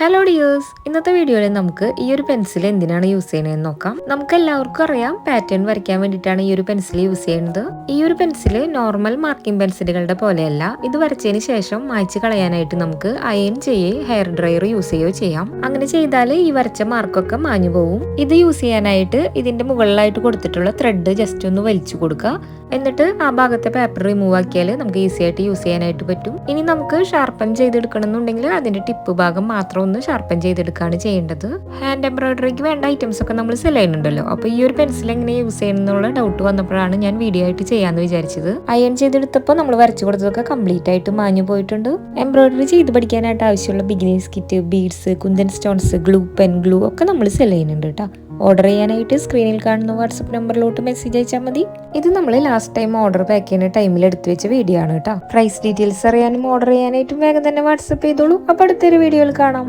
Hello dears ഇന്നത്തെ വീഡിയോയിൽ നമുക്ക് ഈ ഒരു പെൻസിൽ എന്തിനാണ് യൂസ് ചെയ്യുന്നതെന്ന് നോക്കാം. നമുക്ക് എല്ലാവർക്കും അറിയാം പാറ്റേൺ വരയ്ക്കാൻ വേണ്ടിയിട്ടാണ് ഈ ഒരു പെൻസിൽ യൂസ് ചെയ്യുന്നത്. ഈ ഒരു പെൻസിൽ നോർമൽ മാർക്കിംഗ് പെൻസിലുകളുടെ പോലെയല്ല. ഇത് വരച്ചതിന് ശേഷം മായ്ച്ച് കളയാനായിട്ട് നമുക്ക് അയൺ ചെയ്യേ ഹെയർ ഡ്രയർ യൂസ് ചെയ്യുകയോ ചെയ്യാം. അങ്ങനെ ചെയ്താൽ ഈ വരച്ച മാർക്കൊക്കെ മാഞ്ഞു പോവും ഇത് യൂസ് ചെയ്യാനായിട്ട് ഇതിന്റെ മുകളിലായിട്ട് കൊടുത്തിട്ടുള്ള ത്രെഡ് ജസ്റ്റ് ഒന്ന് വലിച്ചു കൊടുക്കുക. എന്നിട്ട് ആ ഭാഗത്തെ പേപ്പർ റിമൂവ് ആക്കിയാൽ നമുക്ക് ഈസി ആയിട്ട് യൂസ് ചെയ്യാനായിട്ട് പറ്റും. ഇനി നമുക്ക് ഷാർപ്പൻ ചെയ്തെടുക്കണം എന്നുണ്ടെങ്കിൽ അതിന്റെ ടിപ്പ് ഭാഗം മാത്രം ഒന്ന് ഷാർപ്പൻ ചെയ്തെടുക്കുകയാണ് ചെയ്യേണ്ടത്. ഹാൻഡ് എംബ്രോയിഡറിക്ക് വേണ്ട ഐറ്റംസ് ഒക്കെ നമ്മൾ സെൽ ചെയ്യുന്നുണ്ടല്ലോ. അപ്പൊ ഈ ഒരു പെൻസിൽ എങ്ങനെ യൂസ് ചെയ്യണമെന്നുള്ള ഡൗട്ട് വന്നപ്പോഴാണ് ഞാൻ വീഡിയോ ആയിട്ട് ചെയ്യാന്ന് വിചാരിച്ചത്. അയൺ ചെയ്തെടുത്തപ്പോൾ നമ്മൾ വരച്ചു കൊടുത്തതൊക്കെ കംപ്ലീറ്റ് ആയിട്ട് മാഞ്ഞു പോയിട്ടുണ്ട്. എംബ്രോയിഡറി ചെയ്ത് പഠിക്കാനായിട്ട് ആവശ്യമുള്ള beginners kit beads kundan stones glue pen glue ഒക്കെ നമ്മൾ സെൽ ചെയ്യുന്നുണ്ട് കേട്ടോ. ഓർഡർ ചെയ്യാനായിട്ട് സ്ക്രീനിൽ കാണുന്ന വാട്സപ്പ് നമ്പറിലോട്ട് മെസ്സേജ് അയച്ചാൽ മതി. ഇത് നമ്മൾ ലാസ്റ്റ് ടൈം ഓർഡർ പാക്ക് ചെയ്യുന്ന ടൈമിൽ എടുത്തു വെച്ച വീഡിയോ ആണ് കേട്ടോ. പ്രൈസ് ഡീറ്റെയിൽസ് അറിയാനും ഓർഡർ ചെയ്യാനായിട്ടും വേഗം തന്നെ വാട്സപ്പ് ചെയ്തോളൂ. അപ്പോൾ അടുത്തൊരു വീഡിയോയിൽ കാണാം.